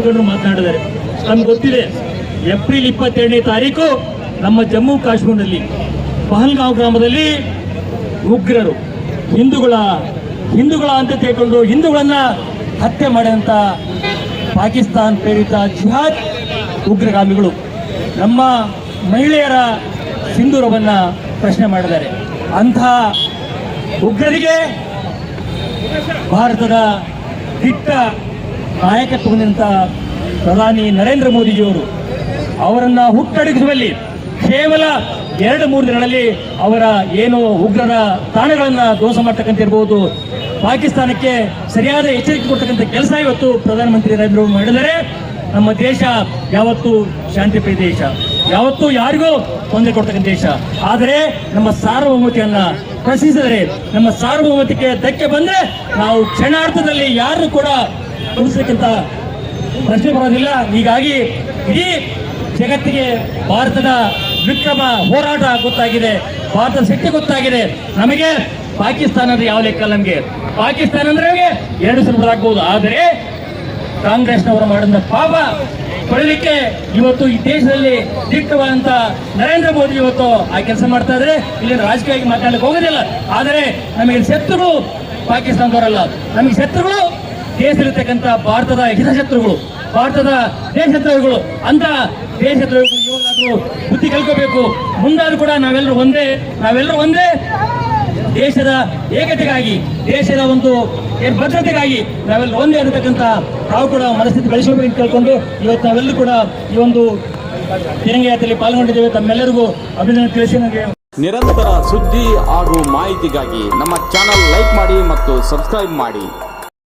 ಮುಖಂಡರು ಮಾತನಾಡಿದ್ದಾರೆ. ನಮ್ಗೆ ಗೊತ್ತಿದೆ, ಏಪ್ರಿಲ್ ಇಪ್ಪತ್ತೆರಡನೇ ತಾರೀಕು ನಮ್ಮ ಜಮ್ಮು ಕಾಶ್ಮೀರದಲ್ಲಿ ಪಹಲ್ಗಾಂವ್ ಗ್ರಾಮದಲ್ಲಿ ಉಗ್ರರು, ಹಿಂದೂಗಳ ಹಿಂದೂಗಳ ಅಂತ ತಿಳ್ಕೊಂಡು ಹಿಂದೂಗಳನ್ನ ಹತ್ಯೆ ಮಾಡಿದಂಥ ಪಾಕಿಸ್ತಾನ್ ಪ್ರೇರಿತ ಜಿಹಾದ್ ಉಗ್ರಗಾಮಿಗಳು ನಮ್ಮ ಮಹಿಳೆಯರ ಸಿಂಧೂರವನ್ನು ಪ್ರಶ್ನೆ ಮಾಡಿದ್ದಾರೆ. ಅಂಥ ಉಗ್ರರಿಗೆ ಭಾರತದ ದಿಟ್ಟ ನಾಯಕತ್ವ ಹೊಂದಿದಂಥ ಪ್ರಧಾನಿ ನರೇಂದ್ರ ಮೋದಿಜಿಯವರು ಅವರನ್ನ ಹುಟ್ಟಡಗಿಸುವಲ್ಲಿ ಕೇವಲ ಎರಡು ಮೂರು ದಿನಗಳಲ್ಲಿ ಅವರ ಏನು ಉಗ್ರರ ತಾಣಗಳನ್ನು ದೋಷ ಮಾಡ್ತಕ್ಕಂಥ ಇರ್ಬೋದು, ಪಾಕಿಸ್ತಾನಕ್ಕೆ ಸರಿಯಾದ ಎಚ್ಚರಿಕೆ ಕೊಡ್ತಕ್ಕಂಥ ಕೆಲಸ ಇವತ್ತು ಪ್ರಧಾನಮಂತ್ರಿ ನರೇಂದ್ರ ಮೋದಿ ಮಾಡಿದರೆ ನಮ್ಮ ದೇಶ ಯಾವತ್ತೂ ಶಾಂತಿಪ್ರಿಯ ದೇಶ. ಯಾವತ್ತೂ ಯಾರಿಗೂ ತೊಂದರೆ ಕೊಡ್ತಕ್ಕಂಥ ದೇಶ. ಆದರೆ ನಮ್ಮ ಸಾರ್ವಭೌಮತೆಯನ್ನ ಪ್ರಶ್ನಿಸಿದರೆ, ನಮ್ಮ ಸಾರ್ವಭೌಮತೆಗೆ ಧಕ್ಕೆ ಬಂದ್ರೆ ನಾವು ಕ್ಷಣಾರ್ಥದಲ್ಲಿ ಯಾರು ಕೂಡ ಉಳಿಸಕ್ಕಿಂತ ಪ್ರಶ್ನೆ ಬರೋದಿಲ್ಲ. ಹೀಗಾಗಿ ಇಡೀ ಜಗತ್ತಿಗೆ ಭಾರತದ ವಿಕ್ರಮ ಹೋರಾಟ ಗೊತ್ತಾಗಿದೆ. ಭಾರತದ ಶಕ್ತಿ ಗೊತ್ತಾಗಿದೆ. ನಮಗೆ ಪಾಕಿಸ್ತಾನ ಅಂದ್ರೆ ಯಾವ ಲೆಕ್ಕ ನಮಗೆ? ಪಾಕಿಸ್ತಾನ ಅಂದ್ರೆ ನಮಗೆ ಎರಡು ಸಲ ಬರಾಕ್ಬಹುದು ಆದರೆ ಕಾಂಗ್ರೆಸ್ನವರು ಮಾಡಿದ ಪಾಪ ಪಡೆಯಲಿಕ್ಕೆ ಇವತ್ತು ಈ ದೇಶದಲ್ಲಿ ದಿಟ್ಟವಾದಂತ ನರೇಂದ್ರ ಮೋದಿ ಇವತ್ತು ಆ ಕೆಲಸ ಮಾಡ್ತಾ ಇದ್ರೆ ಇಲ್ಲಿ ರಾಜಕೀಯವಾಗಿ ಮಾತಾಡಲಿಕ್ಕೆ ಹೋಗೋದಿಲ್ಲ. ಆದರೆ ನಮಗೆ ಶತ್ರುಗಳು ಪಾಕಿಸ್ತಾನದವರಲ್ಲ. ನಮಗೆ ಶತ್ರುಗಳು ದೇಶದಲ್ಲಿರ್ತಕ್ಕಂಥ ಭಾರತದ ಹಿತಶತ್ರುಗಳು, ಭಾರತದ ದೇಶದ್ರೋಹಿಗಳು ಅಂತ ದೇಶದ್ರೋಹಿಗಳು ಇವಾಗಾದ್ರೂ ಬುದ್ಧಿ ಕಲ್ಕೋಬೇಕು ಮುಂದಾದ್ರೂ ಕೂಡ ನಾವೆಲ್ಲರೂ ಒಂದೇ ನಾವೆಲ್ಲರೂ ಒಂದೇ ದೇಶದ ಏಕತೆಗಾಗಿ, ದೇಶದ ಒಂದು ಏನ್ ಭದ್ರತೆಗಾಗಿ ನಾವೆಲ್ಲ ಒಂದೇ ಇರತಕ್ಕಂಥ ನಾವು ಕೂಡ ಮನಸ್ಥಿತಿ ಬೆಳೆಸಬೇಕು ಅಂತ ಕೇಳ್ಕೊಂಡು ಇವತ್ತು ನಾವೆಲ್ಲರೂ ಕೂಡ ಈ ಒಂದು ತಿರಂಗ ಯಾತ್ರೆಯಲ್ಲಿ ಪಾಲ್ಗೊಂಡಿದ್ದೇವೆ. ತಮ್ಮೆಲ್ಲರಿಗೂ ಅಭಿನಂದನೆ ತಿಳಿಸಿ ನನಗೆ ನಿರಂತರ ಸುದ್ದಿ ಹಾಗೂ ಮಾಹಿತಿಗಾಗಿ ನಮ್ಮ ಚಾನಲ್ ಲೈಕ್ ಮಾಡಿ ಮತ್ತು ಸಬ್ಸ್ಕ್ರೈಬ್ ಮಾಡಿ.